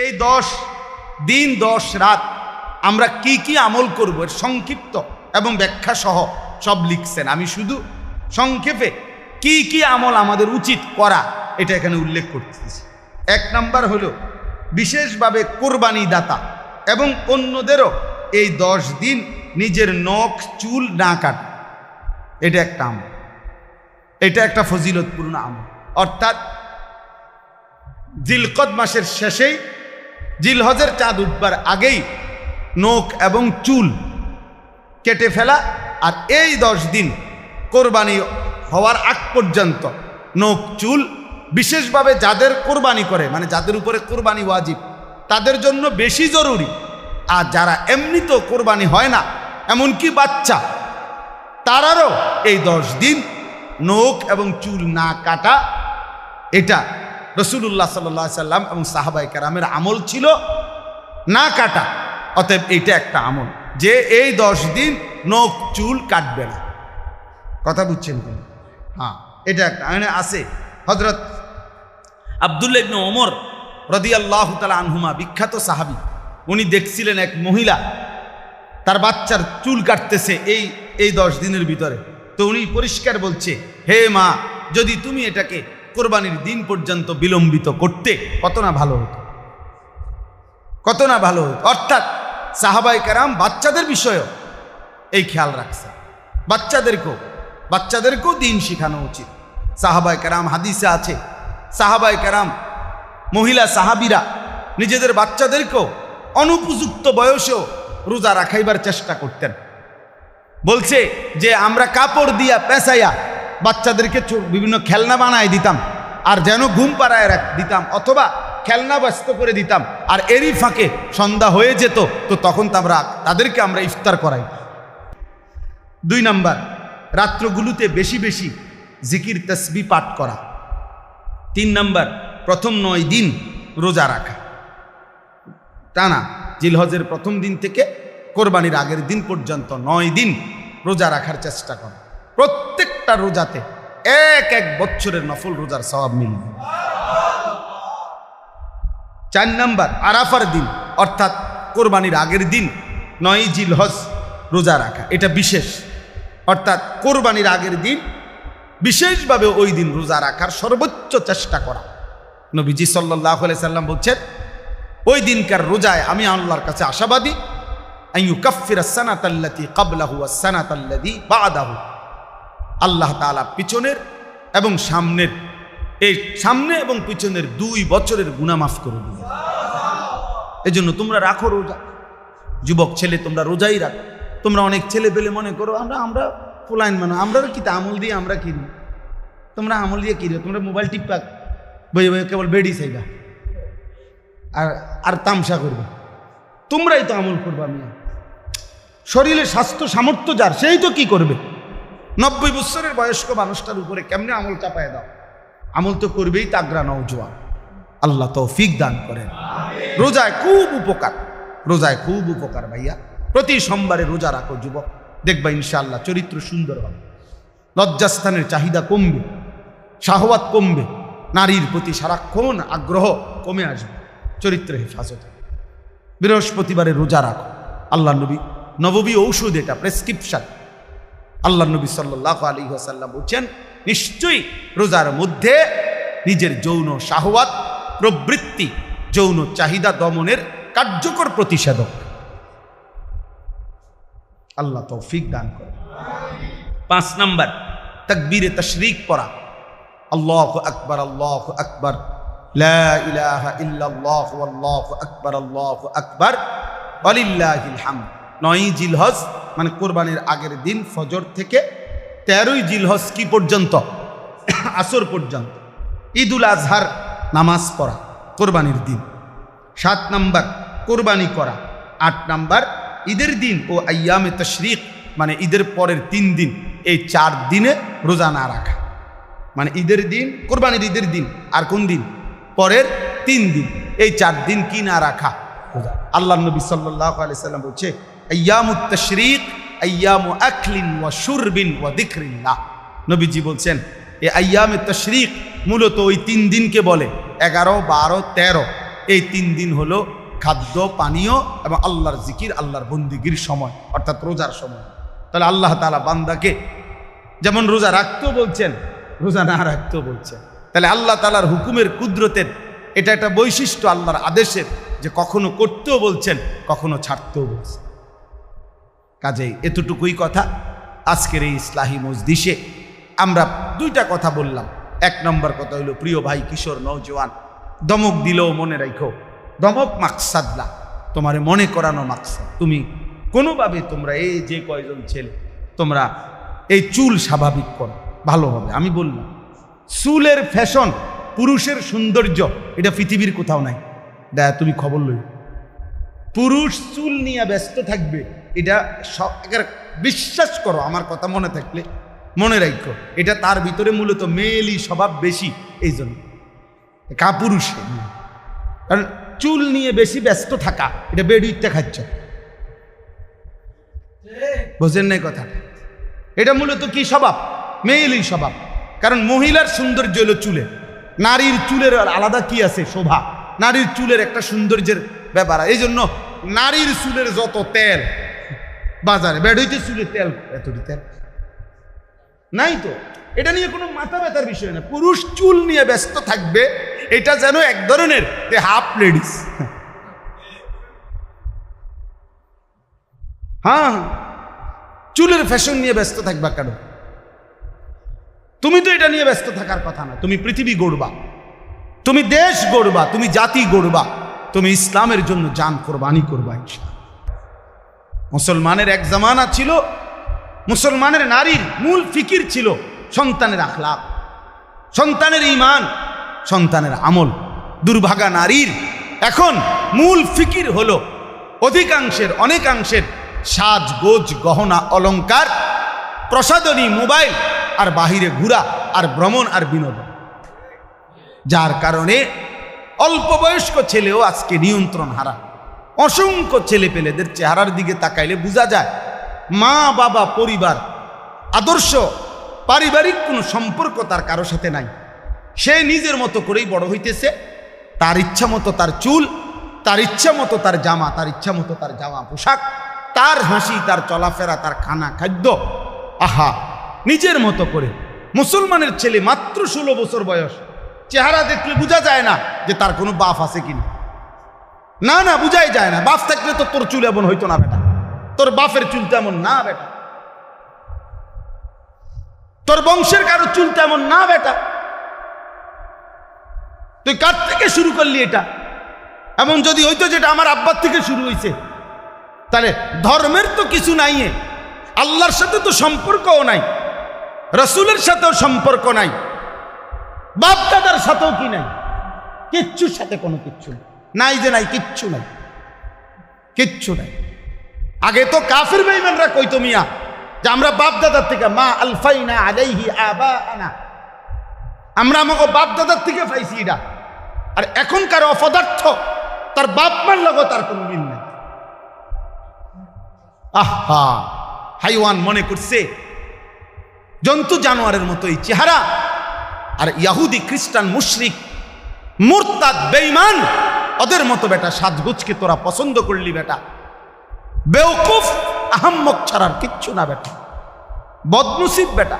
এই দশ, দিন দশ, রাত আমরা কি কি আমল করব? এর সংক্ষিপ্ত এবং ব্যাখ্যা সহ সব লিখছেন। আমি শুধু সংক্ষেপে কি কি আমল আমাদের উচিত করা, এটা এখানে উল্লেখ করতেছি। এক নাম্বার হলো বিশেষভাবে কোরবানি দাতা এবং অন্যদেরও এই দশ দিন নিজের নখ, চুল না কাটা। এটা একটা আমল। এটা একটা ফজিলতপূর্ণ আমল। অর্থাৎ জিলকদ মাসের শেষেই জিলহজের চাঁদ উঠবার আগেই নখ এবং চুল কেটে ফেলা আর এই দশ দিন কোরবানি হওয়ার আগ পর্যন্ত নখ, চুল বিশেষভাবে যাদের কোরবানি করে মানে যাদের উপরে কোরবানি ওয়াজিব, তাদের জন্য বেশি জরুরি। আর যারা এমনিতেও কোরবানি হয় না, এমনকি বাচ্চা, তারারও এই দশ দিন নখ এবং চুল না কাটা, এটা রসুল্লাহ সাল্লা সাল্লাম এবং সাহাবাই কারামের আমল ছিল না কাটা, অতএব এইটা একটা আমল। যে এই দশ দিন নখ, চুল কাটবে না। কথা বুঝছেন কি? হ্যাঁ এটা একটা। মানে আছে হজরত আবদুল্লা ওমর রদি আল্লাহ তালা আনহুমা, বিখ্যাত সাহাবি। উনি দেখছিলেন এক মহিলা, তার বাচ্চার চুল কাটতেছে এই এই দশ দিনের ভিতরে। তো উনি পরিষ্কার বলছে, হে মা, যদি তুমি এটাকে কোরবানির দিন পর্যন্ত বিলম্বিত করতে কত না ভালো হতো। কত না ভালো হতো। অর্থাৎ সাহাবাই কারাম বাচ্চাদের বিষয়েও এই খেয়াল রাখছে। বাচ্চাদেরকেও বাচ্চাদেরকেও দিন শেখানো উচিত। সাহাবাই কারাম হাদিসে আছে সাহাবাই কারাম মহিলা সাহাবিরা নিজেদের বাচ্চাদেরকেও অনুপযুক্ত বয়সেও রোজা রাখাইবার চেষ্টা করতেন। বলছে যে, আমরা কাপড় দিয়া পেঁচাইয়া বাচ্চাদেরকে বিভিন্ন খেলনা বানায় দিতাম। আর যেন ঘুম পাড়ায় রাখ দিতাম। অথবা খেলনা ব্যস্ত করে দিতাম। আর এরই ফাঁকে সন্ধ্যা হয়ে যেত, তো তখন তো আমরা তাদেরকে আমরা ইফতার করাই। দুই নাম্বার, রাত্রগুলোতে বেশি বেশি জিকির, তসবি পাঠ করা। তিন নাম্বার, প্রথম নয় দিন রোজা রাখা। টানা জিলহজের প্রথম দিন থেকে কোরবানির আগের দিন পর্যন্ত নয় দিন রোজা রাখার চেষ্টা করা। প্রত্যেকটা রোজাতে এক এক বছরের নফল রোজার স্বভাব মিলবে। চার নাম্বার, আরাফার দিন, অর্থাৎ কোরবানির আগের দিন নয় জিলহজ রোজা রাখা, এটা বিশেষ। অর্থাৎ কোরবানির আগের দিন বিশেষভাবে ওই দিন রোজা রাখার সর্বোচ্চ চেষ্টা করা। নবীজি সাল্লাহ সাল্লাম বলছেন, ওই দিনকার রোজায় আমি আল্লাহর কাছে আশাবাদী আইয়ু কাফির সানাতাল্লাতি কাবলাহু সানাতাল্লাদি বাদাহু। আল্লাহ তাআলা পিছনের এবং সামনের, এই সামনে এবং পিছনের দুই বছরের গুণা মাফ করে দিবে এই জন্য তোমরা রাখো রোজা। যুবক ছেলে, তোমরা রোজাই রাখো। তোমরা অনেক ছেলে পেলে মনে করো, আমরা আমরা ফুলাইন মানো আমরা কি আমল দিয়ে আমরা কিনি তোমরা আমল দিয়ে কিনো তোমরা মোবাইল টিপা বই বই কেবল বেডি চাইবা, আর আর তামসা করবে। তোমরাই তো আমল করবা মিয়া। শরীরে স্বাস্থ্য সামর্থ্য যার, সেই তো কি করবে? নব্বই বছরের বয়স্ক মানুষটার উপরে কেমনে আমল চাপায় দাও? আমল তো করবেই তাগরা নৌজোয়ান আল্লাহ তৌফিক দান করেন। রোজায় খুব উপকার। রোজায় খুব উপকার ভাইয়া। প্রতি সোমবারে রোজা রাখো যুবক। দেখবা ইনশাআল্লাহ চরিত্র সুন্দর হবে। লজ্জাস্থানের চাহিদা কমবে। শাহওয়াত কমবে। নারীর প্রতি সারাক্ষণ আগ্রহ কমে আসবে। চরিত্র হেফাজত। বৃহস্পতিবারে রোজা রাখো। আল্লাহ নবী নববী ঔষধ এটা প্রেসক্রিপশন। আল্লাহ নবী সাল্লাহ আলী আসাল্লাম বলছেন, নিশ্চয়ই রোজার মধ্যে নিজের যৌন শাহওয়াত, প্রবৃত্তি, যৌন চাহিদা দমনের কার্যকর প্রতিষেধক। আল্লাহ তৌফিক দান করে পাঁচ নাম্বার, তকবীরে তশরিক পড়া। আল্লাহ আকবর আল্লাহ আকবর। আকবর, আল্লাহ আকবর। নয় জিলহজ মানে কোরবানির আগের দিন ফজর থেকে তেরোই জিলহজ কি পর্যন্ত? আসর পর্যন্ত। ঈদুল আজহার নামাজ পড়া, কোরবানির দিন। সাত নাম্বার, কোরবানি করা। আট নাম্বার, ঈদের দিন ও আয়ামে তশরিক মানে ঈদের পরের তিন দিন, এই চার দিনে রোজা না রাখা। মানে ঈদের দিন, কোরবানির ঈদের দিন, আর কোন দিন? পরের তিন দিন, এই চার দিন কি না রাখা? আল্লাহ নবী সাল্লাহ আলি সাল্লাম বলছে দিকরিল্লাহ। নবীজি বলছেন এই আয়ামে তশরিক মূলত ওই তিন দিনকে বলে, এগারো, বারো, তেরো। এই তিন দিন হলো খাদ্য, পানীয় এবং আল্লাহর জিকির, আল্লাহর বন্দিগির সময়, অর্থাৎ রোজার সময়। তাহলে আল্লাহ তালা বান্দাকে যেমন রোজা রাখতেও বলছেন, রোজা না রাখতেও বলছেন। তাহলে আল্লাহ তালার হুকুমের কুদরতের এটা একটা বৈশিষ্ট্য, আল্লাহর আদেশের যে কখনো করতেও বলছেন, কখনো ছাড়তেও বলছেন। কাজেই এতটুকুই কথা। আজকের এই ইসলাহী মজদিসে আমরা দুইটা কথা বললাম। এক নম্বর কথা হইল প্রিয় ভাই কিশোর নৌজওয়ান দমক দিলেও মনে রাখো, দমক মাকসাদ না, তোমারে মনে করানো মাকসাদ। তুমি কোনোভাবে তোমরা এই যে কয়জন ছেলে, তোমরা এই চুল স্বাভাবিক করো, ভালো হবে। আমি বললাম, চুলের ফ্যাশন, পুরুষের সৌন্দর্য, এটা পৃথিবীর কোথাও নাই। দেয়া তুমি খবর লই পুরুষ চুল নিয়ে ব্যস্ত থাকবে এটা সব বিশ্বাস করো, আমার কথা মনে থাকলে মনে রাখো। এটা তার ভিতরে মূলত মেয়েলি স্বভাব বেশি এই জন্য কাপুরুষে। কারণ চুল নিয়ে বেশি ব্যস্ত থাকা, এটা বেডিতে খাচ্ছ। বোঝেন নাই কথা? এটা মূলত কি স্বভাব? মেয়েলি স্বভাব। কারণ মহিলার সৌন্দর্য হলো চুলে নারীর চুলের আলাদা কি আছে? শোভা। নারীর চুলের একটা সৌন্দর্যের ব্যাপার। এই জন্য নারীর চুলের যত তেল বাজারে। বেড়ইতে চুলের তেল, এতটি তেল। নাই তো। এটা নিয়ে কোনো মাথা ব্যথার বিষয় না। পুরুষ চুল নিয়ে ব্যস্ত থাকবে, এটা যেন এক ধরনের হাফ লেডিস। হ্যাঁ। চুলের ফ্যাশন নিয়ে ব্যস্ত থাকবা কেন? তুমি তো এটা নিয়ে ব্যস্ত থাকার কথা না। তুমি পৃথিবী গড়বা। তুমি দেশ গড়বা। তুমি জাতি গড়বা। তুমি ইসলামের জন্য যান কোরবানি করবা, ইনশাআল্লাহ। মুসলমানের এক জামানা ছিল, মুসলমানের নারীর মূল ফিকির ছিল সন্তানের আখলাপ, সন্তানের ইমান সন্তানের আমল। দুর্ভাগা নারীর এখন মূল ফিকির হল অধিকাংশের, অনেকাংশের সাজ, গোজ, গহনা, অলংকার, প্রসাদনী মোবাইল আর বাহিরে ঘুরা আর ভ্রমণ আর বিনোদন। যার কারণে অল্প বয়স্ক ছেলেও আজকে নিয়ন্ত্রণ হারা অসংখ্য ছেলে পেলেদের চেহারার দিকে তাকাইলে বোঝা যায়, মা, বাবা, পরিবার, আদর্শ, পারিবারিক কোনো সম্পর্ক তার কারও সাথে নাই। সে নিজের মতো করেই বড় হইতেছে, তার ইচ্ছা মতো তার চুল, তার ইচ্ছা মতো তার জামা, তার ইচ্ছা মতো তার জামা পোশাক, তার হাসি, তার চলাফেরা, তার খানা খাদ্য, আহা, নিজের মতো করে। মুসলমানের ছেলে মাত্র ষোলো বছর বয়স, চেহারা দেখলে বোঝা যায় না যে তার কোনো বাপ আছে কিনা। না না, বুঝাই যায় না। বাপ থাকলে তো তোর চুল এমন হইতো না, বেটা। তোর বাপের চুল তেমন না, বেটা। তোর বংশের কারও চুল তেমন না, বেটা। তুই কার থেকে শুরু করলি এটা? এমন যদি হইতো যেটা আমার আব্বার থেকে শুরু হয়েছে তাহলে ধর্মের তো কিছু নাই। আল্লাহর সাথে তো সম্পর্কও নাই। রসুলের সাথেও সম্পর্ক নাই। বাপ দাদার সাথেও কি নাই? কিচ্ছুর সাথে কোনো কিচ্ছু নেই। নাই যে নাই, কিচ্ছু নাই। কিচ্ছু নাই। আগে তো কাফির বেইমানরা কইতো মিয়া যে আমরা বাপ দাদার থেকে মা আলফাই আলফাইনা আলাইহি আবা আনা আমরা আমাকে বাপ দাদার থেকে পাইছি এটা। আর এখনকার অপদার্থ, তার বাপ মার লগত তার কোনো মিল নেই। আহা, হাইওয়ান মনে করছে, জন্তু জানোয়ারের মতো এই চেহারা। আর ইয়াহুদি খ্রিস্টান মুশরিক মুরতাদ বেঈমান ওদের মতো বেটা, সাজগুজকে তোরা পছন্দ করলি বেটা। বেওকুফ আহম্মক ছাড়ার কিচ্ছু না বেটা। বদনসিব বেটা।